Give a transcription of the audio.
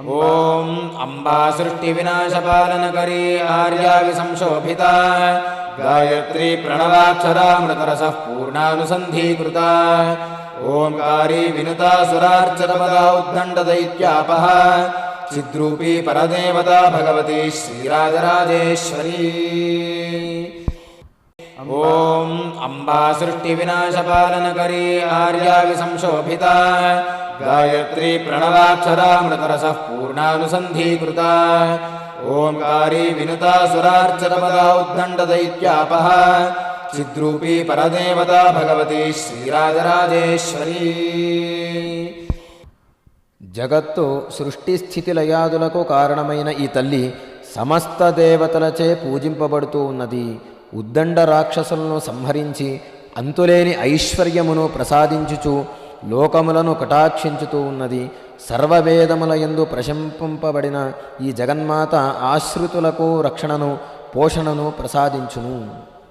ॐ अम्बा सृष्टिविनाशपालनकरी आर्याविसंशोभिता गायत्री प्रणवाक्षरामृतरसः पूर्णानुसन्धीकृता। ओङ्कारी विनुता सुरार्चतपदा उद्दण्डदैत्यापः। चिद्रूपी परदेवता भगवती श्रीराजराजेश्वरी। ॐ अम्बा सृष्टिविनाशपालनकरी आर्याविसंशोभिता गायत्री प्रणवाक्षरामृतरसः पूर्णानुसन्धीकृता ओङ्कारी विनुता सुरार्चतपदा उद्दण्डदैत्यापः चिद्रूपी परदेवता भगवती श्रीराजराजेश्वरी జగత్తు సృష్టి స్థితి లయాదులకు కారణమైన ఈ తల్లి సమస్త దేవతలచే పూజింపబడుతూ ఉన్నది ఉద్దండ రాక్షసులను సంహరించి అంతులేని ఐశ్వర్యమును ప్రసాదించుచు లోకములను కటాక్షించుతూ ఉన్నది. సర్వవేదముల యందు ప్రశంపింపబడిన ఈ జగన్మాత ఆశ్రితులకు రక్షణను పోషణను ప్రసాదించును.